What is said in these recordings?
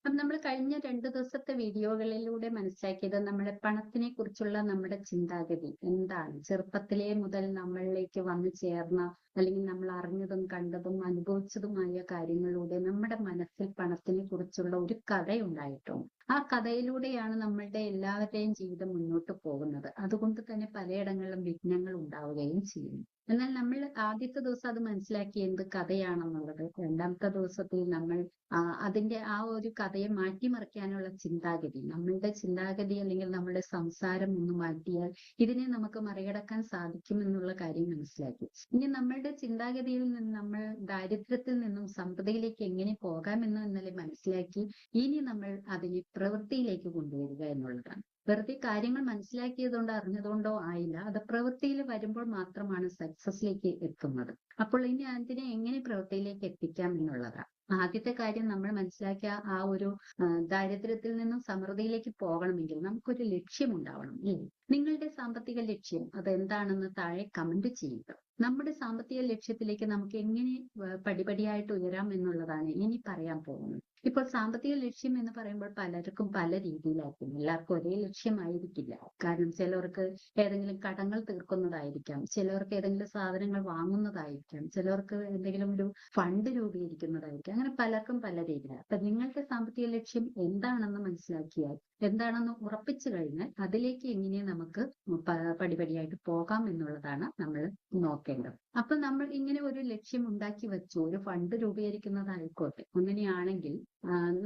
അപ്പം നമ്മൾ കഴിഞ്ഞ രണ്ട് ദിവസത്തെ വീഡിയോകളിലൂടെ മനസ്സിലാക്കിയത് നമ്മുടെ പണത്തിനെ കുറിച്ചുള്ള നമ്മുടെ ചിന്താഗതി എന്താണ്? ചെറുപ്പത്തിലെ മുതൽ നമ്മളിലേക്ക് വന്നു ചേർന്ന അല്ലെങ്കിൽ നമ്മൾ അറിഞ്ഞതും കണ്ടതും അനുഭവിച്ചതുമായ കാര്യങ്ങളിലൂടെ നമ്മുടെ മനസ്സിൽ പണത്തിനെ കുറിച്ചുള്ള ഒരു കഥയുണ്ടായിട്ടുണ്ട് ആ കഥയിലൂടെയാണ് നമ്മളുടെ എല്ലാവരുടെയും ജീവിതം മുന്നോട്ട് പോകുന്നത്. അതുകൊണ്ട് തന്നെ പലയിടങ്ങളിലും വിഘ്നങ്ങൾ ഉണ്ടാവുകയും ചെയ്യുന്നു. എന്നാൽ നമ്മൾ ആദ്യത്തെ ദിവസം അത് മനസ്സിലാക്കി എന്ത് കഥയാണെന്നുള്ളത് രണ്ടാമത്തെ ദിവസത്തിൽ നമ്മൾ അതിന്റെ ആ ഒരു കഥയെ മാറ്റിമറിക്കാനുള്ള ചിന്താഗതി നമ്മളുടെ ചിന്താഗതി അല്ലെങ്കിൽ നമ്മുടെ സംസാരം ഒന്ന് മാറ്റിയാൽ ഇതിനെ നമുക്ക് മറികടക്കാൻ സാധിക്കും എന്നുള്ള കാര്യം മനസ്സിലാക്കി. ഇനി നമ്മളുടെ ചിന്താഗതിയിൽ നിന്ന് നമ്മൾ ദാരിദ്ര്യത്തിൽ നിന്നും സമ്പദയിലേക്ക് എങ്ങനെ പോകാമെന്ന് ഇന്നലെ മനസ്സിലാക്കി ഇനി നമ്മൾ അതിനെ പ്രവൃത്തിയിലേക്ക് കൊണ്ടുവരിക എന്നുള്ളതാണ്. വെറുതെ കാര്യങ്ങൾ മനസ്സിലാക്കിയതുകൊണ്ടോ അറിഞ്ഞതുകൊണ്ടോ ആയില്ല. അത് പ്രവൃത്തിയിൽ വരുമ്പോൾ മാത്രമാണ് സക്സസിലേക്ക് എത്തുന്നത്. അപ്പോൾ ഇനി അതിനെ എങ്ങനെ പ്രവൃത്തിയിലേക്ക് എത്തിക്കാം എന്നുള്ളതാണ് ആദ്യത്തെ കാര്യം നമ്മൾ മനസ്സിലാക്കിയ ആ ഒരു ദാരിദ്ര്യത്തിൽ നിന്നും സമൃദ്ധിയിലേക്ക് പോകണമെങ്കിൽ നമുക്കൊരു ലക്ഷ്യം ഉണ്ടാവണം അല്ലേ? നിങ്ങളുടെ സാമ്പത്തിക ലക്ഷ്യം അത് എന്താണെന്ന് താഴെ കമന്റ് ചെയ്യുക. നമ്മുടെ സാമ്പത്തിക ലക്ഷ്യത്തിലേക്ക് നമുക്ക് എങ്ങനെ പടിപടിയായിട്ട് ഉയരാം എന്നുള്ളതാണ് ഇനി പറയാൻ പോകുന്നത്. ഇപ്പോൾ സാമ്പത്തിക ലക്ഷ്യം എന്ന് പറയുമ്പോൾ പലർക്കും പല രീതിയിലായിരിക്കും. എല്ലാവർക്കും ഒരേ ലക്ഷ്യമായിരിക്കില്ല. കാരണം ചിലവർക്ക് ഏതെങ്കിലും കടങ്ങൾ തീർക്കുന്നതായിരിക്കാം. ചിലവർക്ക് ഏതെങ്കിലും സാധനങ്ങൾ വാങ്ങുന്നതായിരിക്കാം. ചിലവർക്ക് എന്തെങ്കിലും ഒരു ഫണ്ട് രൂപീകരിക്കുന്നതായിരിക്കാം. അങ്ങനെ പലർക്കും പല രീതിയിലാണ്. അപ്പൊ നിങ്ങളുടെ സാമ്പത്തിക ലക്ഷ്യം എന്താണെന്ന് മനസ്സിലാക്കിയാൽ എന്താണെന്ന് ഉറപ്പിച്ചു കഴിഞ്ഞാൽ അതിലേക്ക് എങ്ങനെ നമുക്ക് പടിപടിയായിട്ട് പോകാം എന്നുള്ളതാണ് നമ്മൾ നോക്കേണ്ടത്. അപ്പൊ നമ്മൾ ഇങ്ങനെ ഒരു ലക്ഷ്യം ഉണ്ടാക്കി വെച്ചു. ഒരു ഫണ്ട് രൂപീകരിക്കുന്നതായിക്കോട്ടെ. അങ്ങനെയാണെങ്കിൽ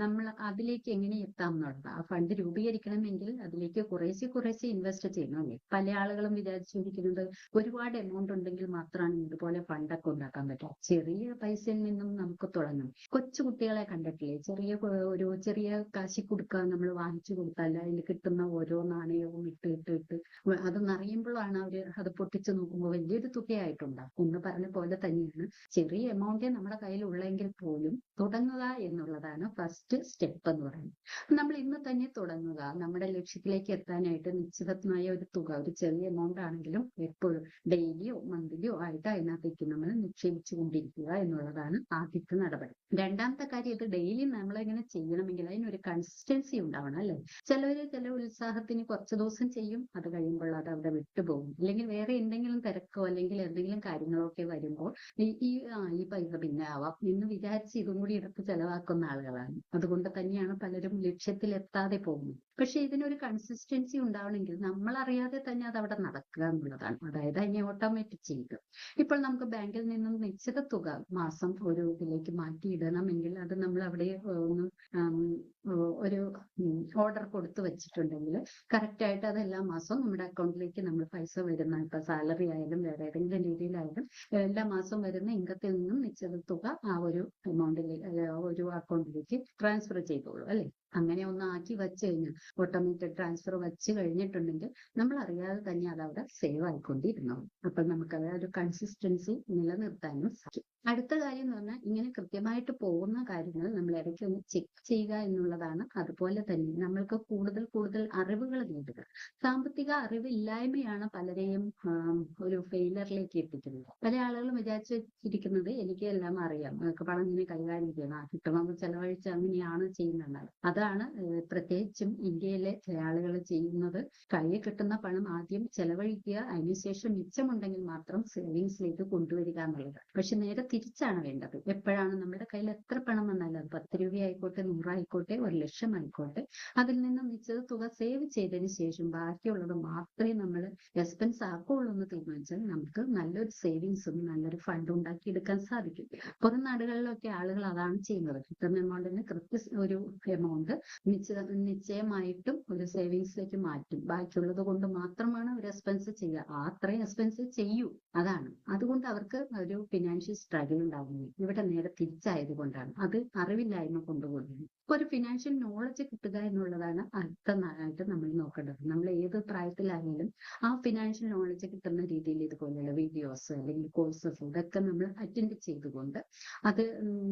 നമ്മൾ അതിലേക്ക് എങ്ങനെ എത്താം എന്നുള്ളത്. ആ ഫണ്ട് രൂപീകരിക്കണമെങ്കിൽ അതിലേക്ക് കുറേശ്ശെ കുറേശ്ശെ ഇൻവെസ്റ്റ് ചെയ്യണമല്ലേ? പല ആളുകളും വിചാരിച്ചിരിക്കുന്നത് ഒരുപാട് എമൗണ്ട് ഉണ്ടെങ്കിൽ മാത്രമാണ് ഇതുപോലെ ഫണ്ടൊക്കെ ഉണ്ടാക്കാൻ പറ്റുക. ചെറിയ പൈസയിൽ നിന്നും നമുക്ക് തുടങ്ങാം. കൊച്ചു കുട്ടികളെ കണ്ടിട്ടില്ലേ? ചെറിയ ഒരു ചെറിയ കാശി കൊടുക്കുക നമ്മൾ വാങ്ങിച്ചു കൊടുത്താൽ അതിൽ കിട്ടുന്ന ഓരോ നാണയവും ഇട്ട് ഇട്ട് ഇട്ട്. അത് നിറയുമ്പോഴാണ് അവർ അത് പൊട്ടിച്ചു നോക്കുമ്പോൾ വലിയൊരു തുകയായിട്ടുണ്ടാകും എന്ന് പറഞ്ഞ പോലെ തന്നെയാണ് ചെറിയ എമൗണ്ടേ നമ്മുടെ കയ്യിൽ ഉള്ളെങ്കിൽ പോലും തുടങ്ങുക എന്നുള്ളതാണ് ഫസ്റ്റ് സ്റ്റെപ്പ് എന്ന് പറയുന്നത്. നമ്മൾ ഇന്ന് തന്നെ തുടങ്ങുക. നമ്മുടെ ലക്ഷ്യത്തിലേക്ക് എത്താനായിട്ട് നിശ്ചിതമായ ഒരു തുക ഒരു ചെറിയ എമൗണ്ട് ആണെങ്കിലും എപ്പോഴും ഡെയിലിയോ മന്ത്ലിയോ ആയിട്ട് അതിനകത്തേക്ക് നമ്മൾ നിക്ഷേപിച്ചു കൊണ്ടിരിക്കുക എന്നുള്ളതാണ് ആദ്യത്തെ നടപടി. രണ്ടാമത്തെ കാര്യം ഇത് ഡെയിലി നമ്മളിങ്ങനെ ചെയ്യണമെങ്കിൽ അതിനൊരു കൺസിസ്റ്റൻസി ഉണ്ടാവണം അല്ലെ? ചിലവര് ചില ഉത്സാഹത്തിന് കുറച്ച് ദിവസം ചെയ്യും. അത് കഴിയുമ്പോൾ അത് അവിടെ വിട്ടുപോകും. അല്ലെങ്കിൽ വേറെ എന്തെങ്കിലും തിരക്കോ അല്ലെങ്കിൽ എന്തെങ്കിലും കാര്യങ്ങളോ ഒക്കെ വരുമ്പോൾ ഈ ആ ഈ പൈസ പിന്നെ ആവാം എന്ന് വിചാരിച്ച് ഇതും കൂടി എടുത്ത് ചെലവാക്കുന്ന ആളുകളാണ്. അതുകൊണ്ട് തന്നെയാണ് പലരും ലക്ഷ്യത്തിൽ എത്താതെ പോകുന്നത്. പക്ഷെ ഇതിനൊരു കൺസിസ്റ്റൻസി ഉണ്ടാവണമെങ്കിൽ നമ്മൾ അറിയാതെ തന്നെ അത് അവിടെ നടക്കുക എന്നുള്ളതാണ്. അതായത് അതിനെ ഓട്ടോമാറ്റിക് ചെയ്യുക. ഇപ്പോൾ നമുക്ക് ബാങ്കിൽ നിന്നും നിശ്ചിത തുക മാസം ഒരു ഇതിലേക്ക് മാറ്റിയിടണമെങ്കിൽ അത് നമ്മൾ അവിടെ ഒന്ന് ഒരു ഓർഡർ കൊടുത്തു വെച്ചിട്ടുണ്ടെങ്കിൽ കറക്റ്റ് ആയിട്ട് അത് എല്ലാ മാസവും നമ്മുടെ അക്കൗണ്ടിലേക്ക് നമ്മൾ പൈസ വരുന്ന ഇപ്പൊ സാലറി ആയാലും വേറെ ഏതെങ്കിലും രീതിയിലായാലും എല്ലാ മാസവും വരുന്ന ഇൻകത്തിൽ നിന്നും നിശ്ചിത തുക ആ ഒരു എമൗണ്ടിലേക്ക് ഒരു അക്കൗണ്ടിലേക്ക് ട്രാൻസ്ഫർ ചെയ്തോളൂ അല്ലെ? അങ്ങനെ ഒന്ന് ആക്കി വെച്ച് കഴിഞ്ഞാൽ ഓട്ടോമാറ്റിക് ട്രാൻസ്ഫർ വെച്ച് കഴിഞ്ഞിട്ടുണ്ടെങ്കിൽ നമ്മൾ അറിയാതെ തന്നെ അത് അവിടെ സേവ് ആയിക്കൊണ്ടിരുന്നു അപ്പൊ നമുക്ക് അത് ഒരു കൺസിസ്റ്റൻസി നിലനിർത്താനും സാധിക്കും. അടുത്ത കാര്യം എന്ന് പറഞ്ഞാൽ ഇങ്ങനെ കൃത്യമായിട്ട് പോകുന്ന കാര്യങ്ങൾ നമ്മൾ ഇടയ്ക്ക് ഒന്ന് ചെക്ക് ചെയ്യുക എന്നുള്ളതാണ്. അതുപോലെ തന്നെ നമ്മൾക്ക് കൂടുതൽ കൂടുതൽ അറിവുകൾ നേടുക. സാമ്പത്തിക അറിവില്ലായ്മയാണ് പലരെയും ഒരു ഫെയിലറിലേക്ക് എത്തിക്കുന്നത്. പല ആളുകളും വിചാരിച്ചിരിക്കുന്നത് എനിക്ക് എല്ലാം അറിയാം. പണം ഇങ്ങനെ കൈകാര്യം ചെയ്യണം. കിട്ടുമ്പോൾ ചെലവഴിച്ച് അങ്ങനെയാണ് ചെയ്യുന്നത്. അതാണ് പ്രത്യേകിച്ചും ഇന്ത്യയിലെ ആളുകൾ ചെയ്യുന്നത്. കയ്യിൽ കിട്ടുന്ന പണം ആദ്യം ചെലവഴിക്കുക അതിനുശേഷം മിച്ചമുണ്ടെങ്കിൽ മാത്രം സേവിങ്സിലേക്ക് കൊണ്ടുവരിക എന്നുള്ളത്. പക്ഷെ നേരെ തിരിച്ചാണ് വേണ്ടത്. എപ്പോഴാണ് നമ്മുടെ കയ്യിൽ എത്ര പണം വന്നാലും അത് പത്ത് രൂപയായിക്കോട്ടെ നൂറായിക്കോട്ടെ ഒരു ലക്ഷം ആയിക്കോട്ടെ അതിൽ നിന്ന് നിശ്ചിത തുക സേവ് ചെയ്തതിന് ശേഷം ബാക്കിയുള്ളത് മാത്രമേ നമ്മൾ എക്സ്പെൻസ് ആക്കുള്ളൂ എന്ന് തീരുമാനിച്ചാൽ നമുക്ക് നല്ലൊരു സേവിങ്സും നല്ലൊരു ഫണ്ട് ഉണ്ടാക്കിയെടുക്കാൻ സാധിക്കും. പുറം നാടുകളിലൊക്കെ ആളുകൾ അതാണ് ചെയ്യുന്നത്. കിട്ടുന്ന എമൗണ്ടിന് കൃത്യ ഒരു എമൗണ്ട് നിശ്ചിത നിശ്ചയമായിട്ടും ഒരു സേവിങ്സിലേക്ക് മാറ്റും. ബാക്കിയുള്ളത് കൊണ്ട് മാത്രമാണ് ഒരു എക്സ്പെൻസ് ചെയ്യുക. ആ അത്രയും എക്സ്പെൻസ് ചെയ്യൂ. അതാണ്. അതുകൊണ്ട് അവർക്ക് ഒരു ഫിനാൻഷ്യൽ സ്ട്രഗിൾ ഉണ്ടാകുന്നു ഇവിടെ നേരെ തിരിച്ചായത് കൊണ്ടാണ്. അത് അറിവില്ലായ്മ ഇപ്പൊ ഒരു ഫിനാൻഷ്യൽ നോളജ് കിട്ടുക എന്നുള്ളതാണ് അടുത്തതായിട്ട് നമ്മൾ നോക്കേണ്ടത്. നമ്മൾ ഏത് പ്രായത്തിലായാലും ആ ഫിനാൻഷ്യൽ നോളജ് കിട്ടുന്ന രീതിയിൽ ഇതുപോലെയുള്ള വീഡിയോസ് അല്ലെങ്കിൽ കോഴ്സസ് ഇതൊക്കെ നമ്മൾ അറ്റൻഡ് ചെയ്തുകൊണ്ട് അത്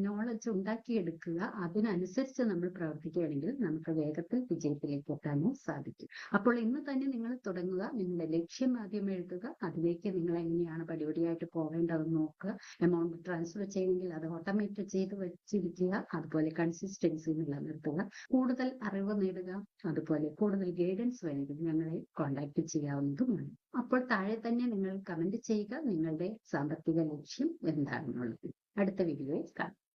നോളജ് ഉണ്ടാക്കിയെടുക്കുക. അതിനനുസരിച്ച് നമ്മൾ പ്രവർത്തിക്കുകയാണെങ്കിൽ നമുക്ക് വേഗത്തിൽ വിജയത്തിലേക്ക് എത്താനും സാധിക്കും. അപ്പോൾ ഇന്ന് തന്നെ നിങ്ങൾ തുടങ്ങുക. നിങ്ങളുടെ ലക്ഷ്യം ആദ്യം എഴുതുക. അതിലേക്ക് നിങ്ങൾ എങ്ങനെയാണ് പടിപടിയായിട്ട് പോകേണ്ടതെന്ന് നോക്കുക. എമൗണ്ട് ട്രാൻസ്ഫർ ചെയ്യണമെങ്കിൽ അത് ഓട്ടോമേറ്റ് ചെയ്ത് വെച്ചിരിക്കുക. അതുപോലെ കൺസിസ്റ്റൻസി നിലനിർത്തുക കൂടുതൽ അറിവ് നേടുക അതുപോലെ കൂടുതൽ ഗൈഡൻസ് വേണമെങ്കിൽ ഞങ്ങളെ കോൺടാക്ട് ചെയ്യാവുന്നതുമാണ്. അപ്പോൾ താഴെ തന്നെ നിങ്ങൾ കമന്റ് ചെയ്യുക നിങ്ങളുടെ സാമ്പത്തിക ലക്ഷ്യം എന്താണെന്നുള്ളത്. അടുത്ത വീഡിയോയിൽ കാണാം.